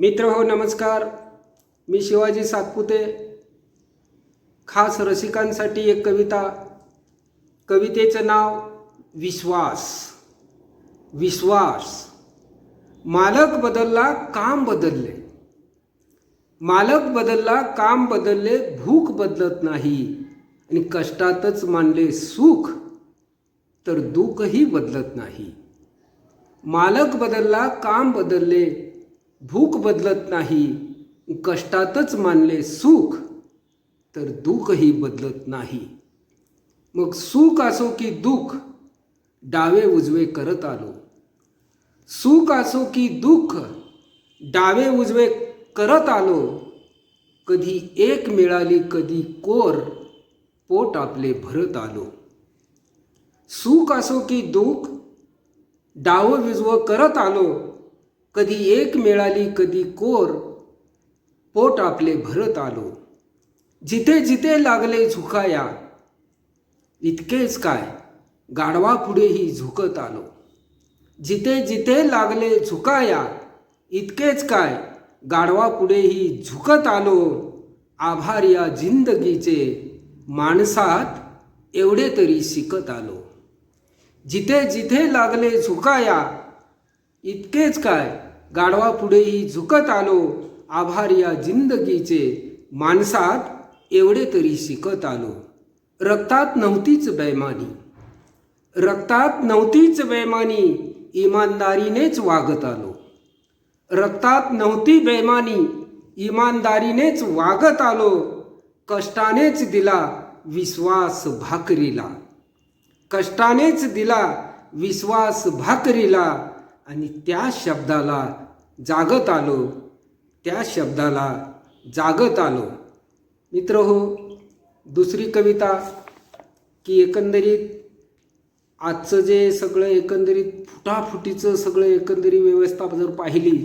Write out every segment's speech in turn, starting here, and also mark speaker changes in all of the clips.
Speaker 1: मित्र हो नमस्कार. मी शिवाजी सातपुते. खास रसिकांसाठी एक कविता. कवितेचं नाव विश्वास. विश्वास. मालक बदलला काम बदलले. मालक बदलला काम बदलले भूक बदलत नाही. आणि कष्टातच मानले सुख तर दुःखही बदलत नाही. मालक बदलला काम बदलले भूक बदलत नाही कष्टातच मानले सुख तर दुःखही बदलत नाही. मग सुख असो की दुःख डावे उजवे करत आलो. सुख असो की दुःख डावे उजवे करत आलो. कधी एक मिळाली कधी कोर पोट आपले भरत आलो. सुख असो की दुःख डाव विजव करत आलो. कधी एक मिळाली कधी कोर. पोट आपले भरत आलो. जिथे जिथे लागले झुकाया इतकेच काय गाढवा पुढेही झुकत आलो. जिथे जिथे लागले झुकाया इतकेच काय गाढवा पुढेही झुकत आलो. आभार या जिंदगीचे माणसात एवढे तरी शिकत आलो. जिथे जिथे लागले झुकाया इतकेच काय गाढवा पुढेही झुकत आलो आभार या जिंदगीचे माणसात एवढे तरी शिकत आलो. रक्तात नव्हतीच बैमानी. रक्तात नव्हतीच बैमानी इमानदारीनेच वागत आलो. रक्तात नव्हती बैमानी इमानदारीनेच वागत आलो. कष्टानेच दिला विश्वास भाकरीला. कष्टानेच दिला विश्वास भाकरीला. आणि त्या शब्दाला जागत आलो त्या शब्दाला जागत आलो. मित्र हो दुसरी कविता की एकंदरीत आजचं जे सगळं एकंदरीत फुटाफुटीचं सगळं एकंदरीत व्यवस्था जर पाहिली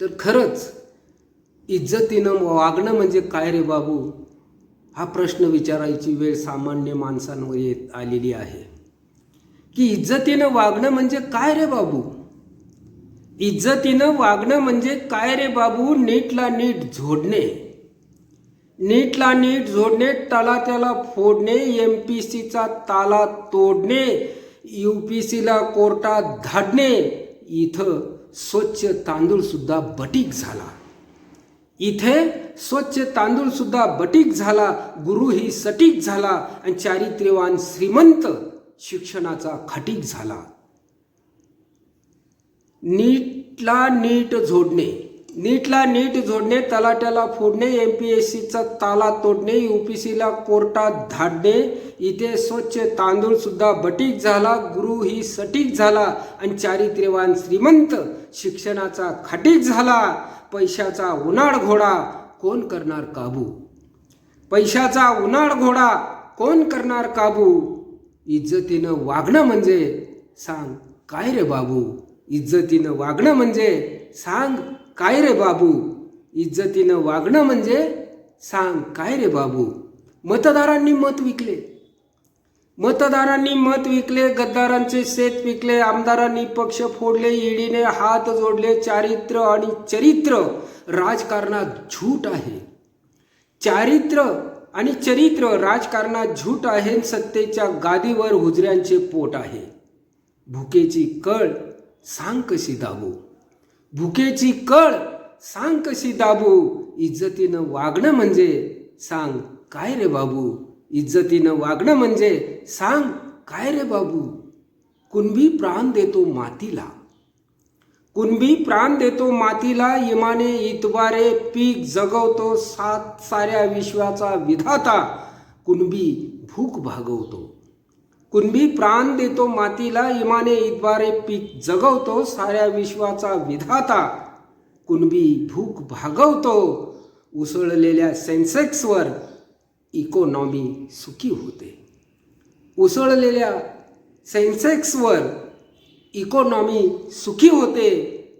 Speaker 1: तर खरंच इज्जतीनं वागणं म्हणजे काय रे बाबू? हा प्रश्न विचारायची वेळ सामान्य माणसांवर येत आलेली आहे. की इज्जतीनं वागणं म्हणजे काय रे बाबू? इज्जतीनं वागणं म्हणजे काय रे बाबू? नीटला नीट झोडणे नीटला नीट झोडणे टाला त्याला फोडणे एम पी सीचा ताला तोडणे यू पी सीला कोर्टात धाडणे. इथं स्वच्छ तांदूळसुद्धा बटीक झाला. इथे स्वच्छ तांदूळसुद्धा बटीक झाला. गुरु ही सटीक झाला. आणि चारित्र्यवान श्रीमंत शिक्षणाचा खटीक झाला. नीटला नीट जोडणे. नीटला नीट जोडणे तलाट्याला फोडणे एम पी एस सीचा ताला तोडणे यू पी सीला कोर्टात धाडणे. इथे स्वच्छ तांदूळसुद्धा बटीक झाला गुरु ही सटीक झाला आणि चारित्र्यवान श्रीमंत शिक्षणाचा खटीक झाला. पैशाचा उन्हाळ घोडा कोण करणार काबू? पैशाचा उन्हाळ घोडा कोण करणार काबू? इज्जतीनं वागणं म्हणजे सांग काय रे बाबू? इज्जतीनं वागणं म्हणजे सांग काय रे बाबू? इज्जतीनं वागणं म्हणजे सांग काय रे बाबू? मतदारांनी मत विकले. मतदारांनी मत विकले गद्दारांचे शेत विकले आमदारांनी पक्ष फोडले ईडीने हात जोडले चारित्र्य आणि चरित्र राजकारणात झूट आहे. चारित्र्य आणि चरित्र राजकारणात झूट आहे सत्तेच्या गादीवर हुजऱ्यांचे पोट आहे. भुकेची कळ सांग कशी दाबू? भुकेची कळ सांग कशी दाबू? इज्जतीनं वागणं म्हणजे सांग काय रे बाबू? इज्जतीनं वागणं म्हणजे सांग काय रे बाबू? कुणबी प्राण देतो मातीला. कुणबी प्राण देतो मातीला इमाने इतबारे पीक जगवतो सात साऱ्या विश्वाचा विधाता कुणबी भूक भागवतो. कुणबी प्राण देतो मातीला इमाने इतबारे पीक जगवतो साऱ्या विश्वाचा विधाता कुणबी भूक भागवतो. उसळलेल्या सेन्सेक्सवर इकॉनॉमी सुखी होते. उसळलेल्या सेन्सेक्सवर इकॉनॉमी सुखी होते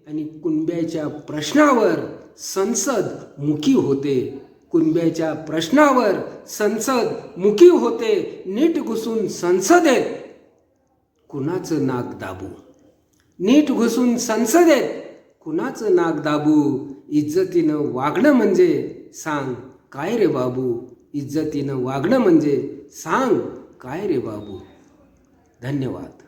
Speaker 1: आणि कुणब्याच्या प्रश्नावर संसद मुखी होते. कुणब्याच्या प्रश्नावर संसद मुखी होते. नीट घुसून संसदेत कुणाचं नाक दाबू? नीट घुसून संसदेत कुणाचं नाक दाबू? इज्जतीनं वागणं म्हणजे सांग काय रे बाबू? इज्जतीनं वागणं म्हणजे सांग काय रे बाबू? धन्यवाद.